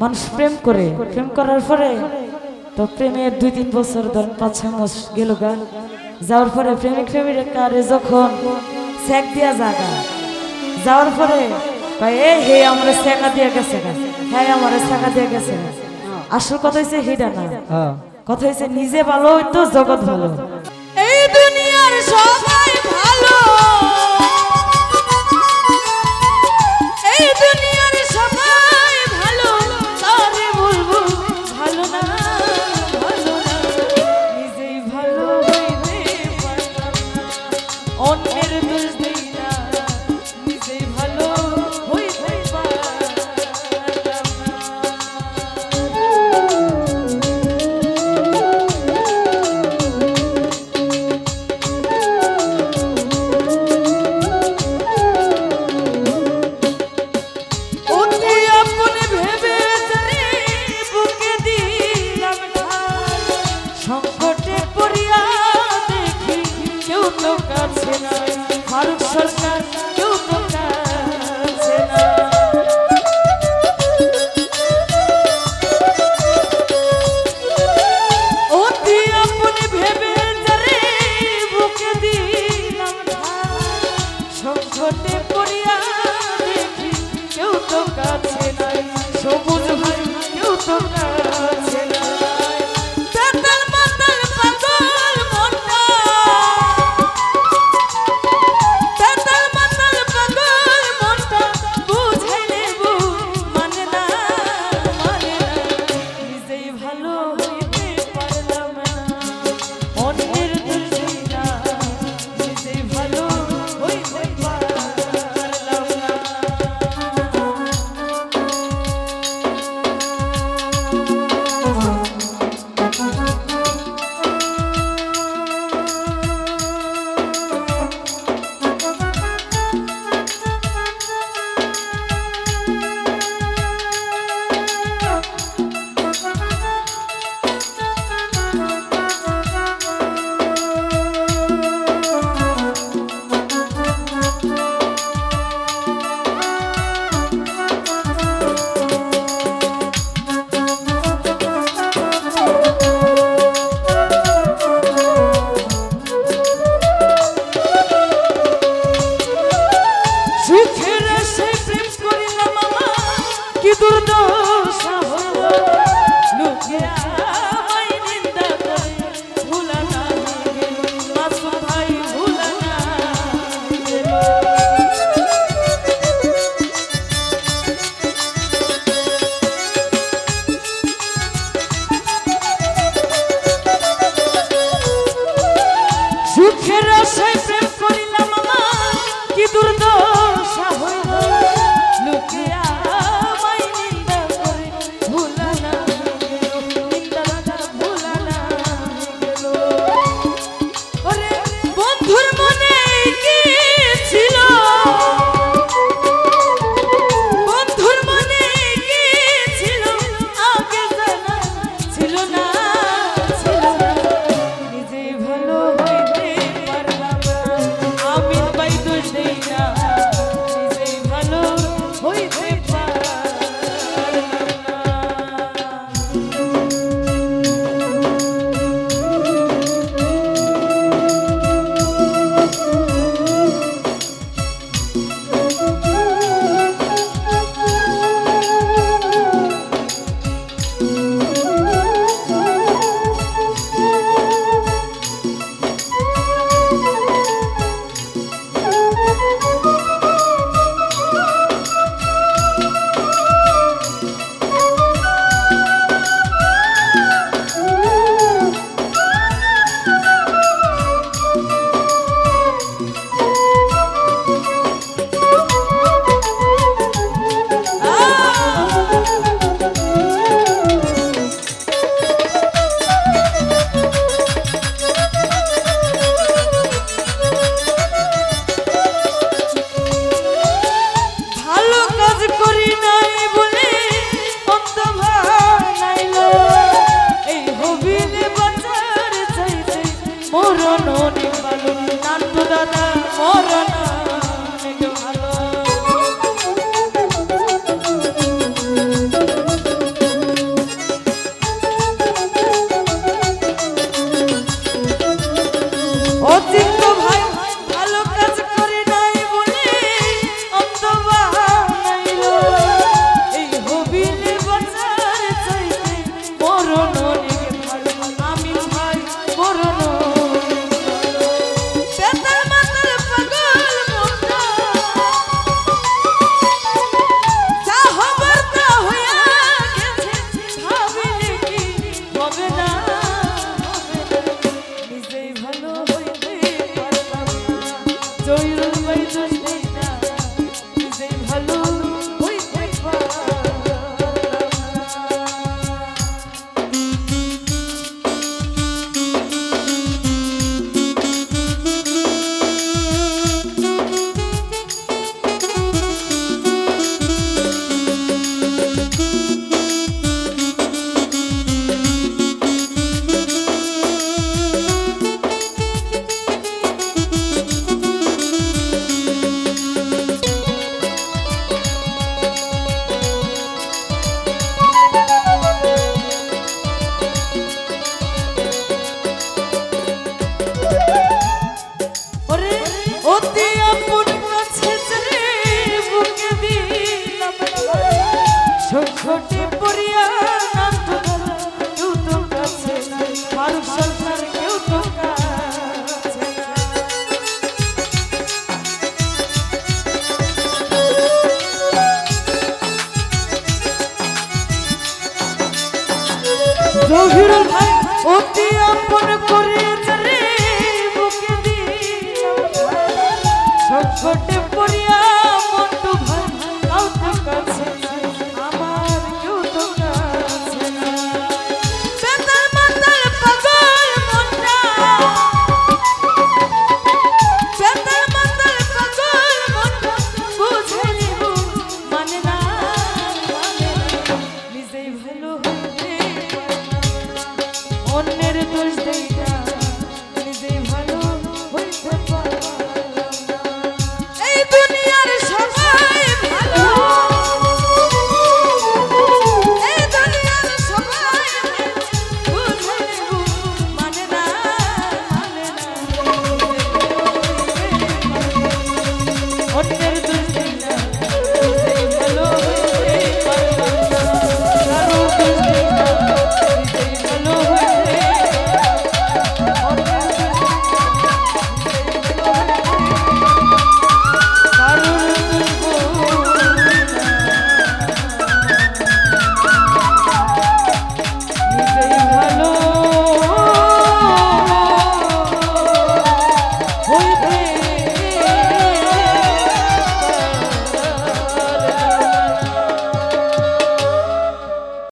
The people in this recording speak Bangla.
মানুষ প্রেম করে প্রেম করার পরে তো প্রেমের দুই তিন বছর ধরেন পাঁচ ছয় মাস গেল গা। যাওয়ার পরে প্রেমিক প্রেমিক কারে যখন স্যাক দিয়া জাগা যাওয়ার পরে এ হে আমার স্যাকা দিয়া গেছে হ্যাঁ আমার স্যাকা দিয়া গেছে আসল কথা হয়েছে হিডা না। হ্যাঁ। কথা হয়েছে নিজে ভালো হইতো জগৎ ভালো। say জহির ভাই অতি আপন